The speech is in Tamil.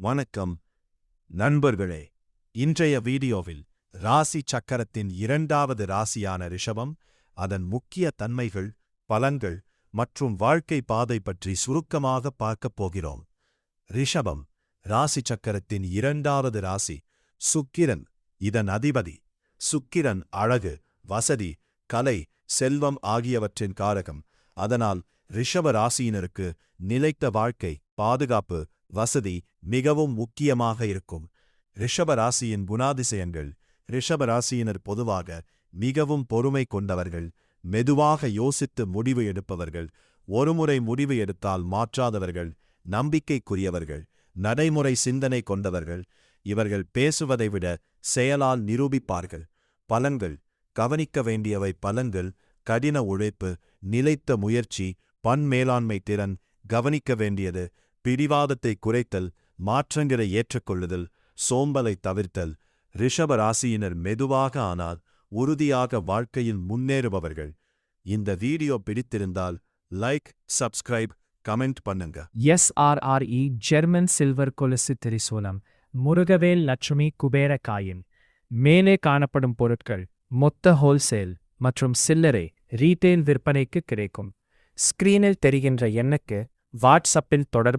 வணக்கம் நண்பர்களே. இன்றைய வீடியோவில் ராசி சக்கரத்தின் இரண்டாவது ராசியான ரிஷபம் அதன் முக்கிய தன்மைகள் பலன்கள் மற்றும் வாழ்க்கை பாதை பற்றி சுருக்கமாக பார்க்கப் போகிறோம். ரிஷபம் ராசி சக்கரத்தின் இரண்டாவது ராசி சுக்கிரன் இதன் அதிபதி. சுக்கிரன் அழகு வசதி கலை செல்வம் ஆகியவற்றின் காரகம். அதனால் ரிஷப ராசியினருக்கு நிலைத்த வாழ்க்கை பாதுகாப்பு வசதி மிகவும் முக்கியமாக இருக்கும். ரிஷபராசியின் குணாதிசயங்கள். ரிஷபராசியினர் பொதுவாக மிகவும் பொறுமை கொண்டவர்கள். மெதுவாக யோசித்து முடிவு எடுப்பவர்கள். ஒருமுறை முடிவு எடுத்தால் மாற்றாதவர்கள். நம்பிக்கைக்குரியவர்கள். நடைமுறை சிந்தனை கொண்டவர்கள். இவர்கள் பேசுவதை விட செயலால் நிரூபிப்பார்கள். பலன்கள். கவனிக்க வேண்டியவை பலன்கள். கடின உழைப்பு. நிலைத்த முயற்சி. பன்மேலாண்மை திறன். கவனிக்க வேண்டியது. பிடிவாதத்தை குறைத்தல் மாற்றங்களை ஏற்றுக்கொள்ளுதல் சோம்பலை தவிர்த்தல் ரிஷப ராசியினர் மெதுவாக ஆனால் உறுதியாக வாழ்க்கையில் முன்னேறுபவர்கள். இந்த வீடியோ பிடித்திருந்தால் லைக் சப்ஸ்கிரைப் கமெண்ட் பண்ணுங்க. எஸ்ஆர்ஆர்இ ஜெர்மன் சில்வர் கொலுசு திரிசூலம் முருகவேல் லட்சுமி குபேர காயின் மேலே காணப்படும் பொருட்கள் மொத்த ஹோல்சேல் மற்றும் சில்லறை ரீட்டெயில் விற்பனைக்கு கிடைக்கும். ஸ்கிரீனில் தெரிகின்ற எண்ணுக்கு வாட்ஸ்அப்பில் தொடர்பு